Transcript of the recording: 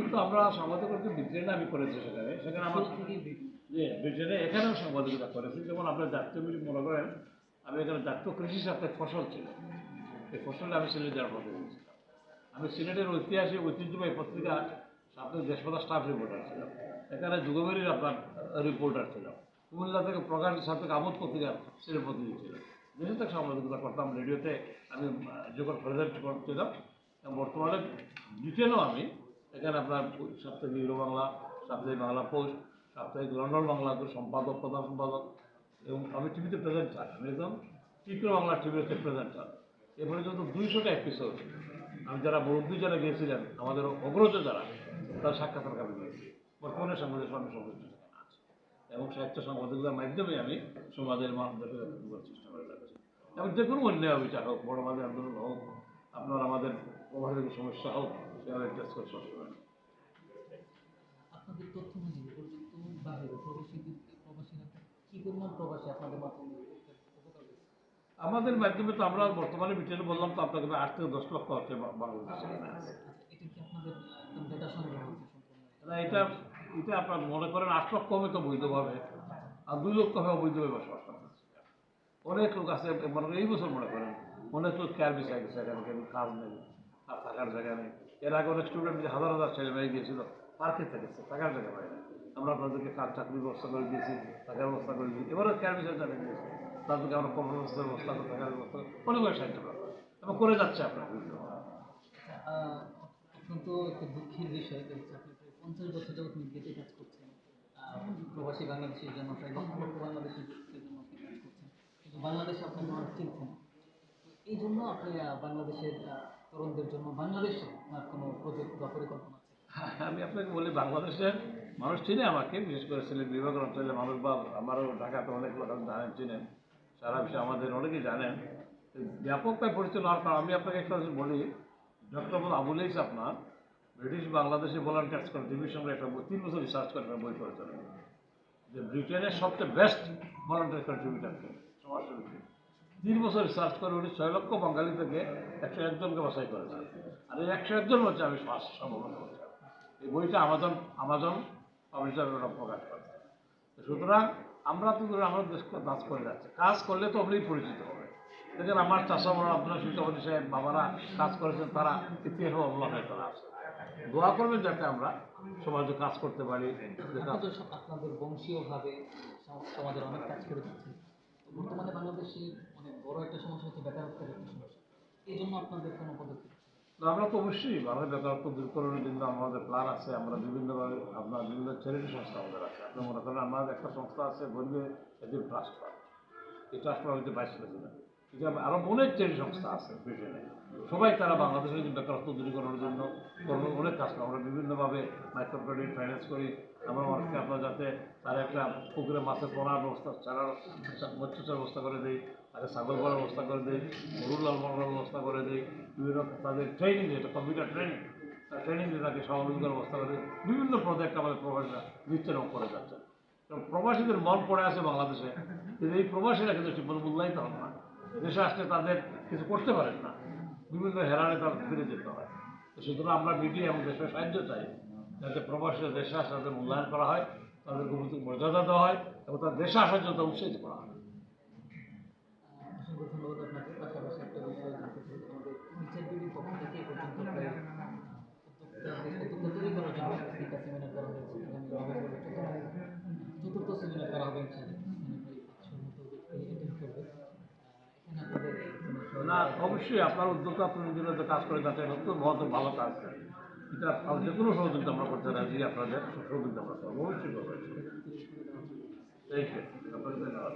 আমি তো আমরা সাংবাদিকতা ব্রিটেনে আমি করেছি সেখানে। সেখানে আমার ব্রিটেনে। এখানেও সাংবাদিকতা করেছি। যেমন আপনার জাতীয় মিটিং মনে করেন আমি এখানে জাতীয় কৃষি সাথে ফসল ছিল এই ফসলে আমি সিলেট যাওয়ার পথে আমি সিলেটের ঐতিহাসিক ঐতিহ্যবাহী পত্রিকা সাথে দেশপাতা স্টাফ রিপোর্টার ছিলাম। এখানে যুগবেরির আপনার রিপোর্টার ছিলাম। কুমিল্লা থেকে প্রকাশ সাথে আমোদ পত্রিকার সিলেট প্রতিনিধি ছিল। দেশে থেকে সাংবাদিকতা করতাম রেডিওতে আমি যখন প্রেজেন্ট করছিলাম। বর্তমানে ব্রিটেনও আমি এখানে আপনার সাপ্তাহিক ইউরো বাংলা, সাপ্তাহিক বাংলা পোস্ট, সাপ্তাহিক লন্ডন বাংলা সম্পাদক, প্রধান সম্পাদক, এবং আমি টিভিতে প্রেজেন্টার আমি একদম তীব্র বাংলা টিভিতে প্রেজেন্টার এ পর্যন্ত দুইশোটা এপিসোড আমি যারা মুরব্বী যারা গিয়েছিলেন, আমাদের অগ্রজ যারা, তার সাক্ষাৎকার আমি দিয়েছি বর্তমানে সাংবাদিক আমি সংযুক্ত সেখানে এবং সাহিত্য সাংবাদিকতার মাধ্যমে আমি সমাজের মানুষদেরকে দেখার চেষ্টা করে যাচ্ছি। এবং যে কোনো অন্যায় বিচার হোক, বড় মাঝে আন্দোলন হোক, আপনার আমাদের প্রভাবিত সমস্যা হোক আমাদের মাধ্যমে তো আমরা বর্তমানে ব্রিটেনে বললাম তো আপনাকে আট থেকে দশ লক্ষ আছে। এটা এটা আপনার মনে করেন আট লক্ষ হবে তো বৈধভাবে আর দুই লক্ষ হবে অবৈধভাবে বসবাস করতেছে অনেক লোক আছে, মনে এই বছর মনে করেন, অনেক লোক কেয়ার বিষয় গেছে, এখানে কাজ নেই আর থাকার জায়গা নেই। এর আগে অনেক স্টুডেন্ট হাজার হাজার ছেলে মেয়ে গিয়েছিল, পার্কে থেকেছে, থাকার জায়গা পায় না আমরা তাদেরকে কাজ চাকরির ব্যবস্থা করে দিয়েছি, থাকার ব্যবস্থা করে দিয়েছি। এবারও কেয়ার বিষয় জানিয়ে দিয়েছি। তাদেরকে আমরা কর্মব্যবস্থার ব্যবস্থা করে থাকার ব্যবস্থা অনেকভাবে সাহায্য করা। এবং করে যাচ্ছে আপনার। অত্যন্ত একটা দুঃখের বিষয় হচ্ছে আপনি পঞ্চাশ বছর যাবত মিডিয়াতে কাজ করছেন। প্রবাসী বাংলাদেশের জন্য, প্রায় লক্ষ বাংলাদেশের জন্য আপনি কাজ করছেন। কিন্তু বাংলাদেশে আপনার মানুষ চিনছেন এই জন্য আপনি বাংলাদেশের তরুণদের জন্য বাংলাদেশে আপনার কোনো প্রজেক্ট বা পরিকল্পনা হ্যাঁ, আমি আপনাকে বলি বাংলাদেশের মানুষ চিনে আমাকে বিশেষ করে সিলেট বিভাগের অঞ্চলের মানুষ বা আমারও ঢাকাতে অনেক লোক জানেন চিনেন। সারা বিশ্বে আমাদের অনেকেই জানেন। ব্যাপকভাবে পরিচিত হওয়ার কারণ আমি আপনাকে একটা বলি ডক্টর মোহাম্মদ আবুল আপনার ব্রিটিশ বাংলাদেশে ভলান্টিয়ার্স করে টিভির সঙ্গে একটা তিন বছর রিসার্চ করে একটা বই করেছেন। যে ব্রিটেনের সবচেয়ে বেস্ট ভলান্টিয়ার কন্ট্রিবিউটার সমাজসেবী তিন বছর রিসার্চ করে উনি ছয় লক্ষ বাঙালি থেকে একশো একজনকে বাছাই করেছেন। আর এই একশো একজন হচ্ছে আমি ফার্স্ট সম্ভাবনা করছি। এই বইটা আমাজন আমাজন পাবলিশার ওরা প্রকাশ করে সুতরাং আমরা তো আমরা দেশ কাজ করে যাচ্ছে। কাজ করলে তো আপনি পরিচিত হবে। দেখেন আমার চাষা বড় আব্দুল্লাহ শিল্পপতি সাহেব, বাবারা কাজ করেছেন, তারা ইতিহাস অবলম্বনে তারা আছে। দোয়া করবেন যাতে আমরা সমাজে কাজ করতে পারি। আপনাদের বংশীয়ভাবে সমাজের অনেক কাজ করে যাচ্ছে তো বর্তমানে বাংলাদেশে বড় একটা সমস্যা হচ্ছে বেকারত্বের একটা সমস্যা। এই জন্য আপনাদের কোনো পদক্ষেপ? আমরা তো অবশ্যই বাংলা বেকারত্ব দূরকরণের জন্য আমাদের প্ল্যান আছে। আমরা বিভিন্নভাবে, আপনার বিভিন্ন চ্যারিটি সংস্থা আমাদের আছে। আপনি মনে করেন আমাদের একটা সংস্থা আছে গরিবের এদের ট্রাস্ট ফান্ড এই ট্রাস্ট ফান্ড হচ্ছে বাইশ প্রেসিডেন্ট আরও অনেক চ্যারিটি সংস্থা আছে ব্রিটেনে সবাই তারা বাংলাদেশের বেকারত্ব দূরীকরণের জন্য অনেক কাজ করে। আমরা বিভিন্নভাবে মাইক্রো ক্রেডিট ফাইন্যান্স করি। আমরা যাতে তারা একটা পুকুরে মাছের পোনার ব্যবস্থা, ছাড়ার মৎস্য ব্যবস্থা করে দিই, তাকে ছাগল করার ব্যবস্থা করে দিই, গরুর লাল করার ব্যবস্থা করে দিই, বিভিন্ন তাদের ট্রেনিং যেটা কম্পিউটার ট্রেনিং ট্রেনিং দিয়ে তাকে স্বাবলম্বী ব্যবস্থা করে। বিভিন্ন প্রজেক্ট আমাদের প্রবাসীরা দিচ্ছেন এবং করে যাচ্ছে। প্রবাসীদের মন পড়ে আছে বাংলাদেশে। কিন্তু এই প্রবাসীরা কিন্তু ঠিক মতো মূল্যায়িত হন না। দেশে আসলে তাদের কিছু করতে পারেন না। বিভিন্ন হেরানে তারা ফিরে যেতে হয়। তো সুতরাং আমরা মিডিয়া এবং দেশের সাহায্য চাই, যাতে প্রবাসীরা দেশে আসে তাদের মূল্যায়ন করা হয়, তাদের গুরুত্ব মর্যাদা দেওয়া হয় এবং তার দেশে আসার জন্য উৎসাহিত করা হয় অসংখ্য ধন্যবাদ আপনাকে পাশাপাশি একটা বিষয় জানতে চাই আমাদের নিচের বিডির পক্ষ থেকে এ পর্যন্ত প্রায় উদ্যোক্তা উদ্যোক্তা তৈরি করার জন্য তিনটা সেমিনার করা হয়েছে আগামী নভেম্বরের চতুর্থ চতুর্থ সেমিনার করা হবে ইনশাআল্লাহ এখানে প্রায় পাঁচশোর মতো অ্যাটেন্ড করবে আহ, এখানে আপনাদের কোনো সহযোগিতা- না অবশ্যই আপনার উদ্যোক্তা প্রতিনিধিরা যে কাজ করে নতুন বহুত ভালো কাজ এটা আর যে কোনো সহযোগিতা আমরা করতে রাজি আপনাদের সহযোগিতা আমরা করব, অবশ্যই করব। ধন্যবাদ।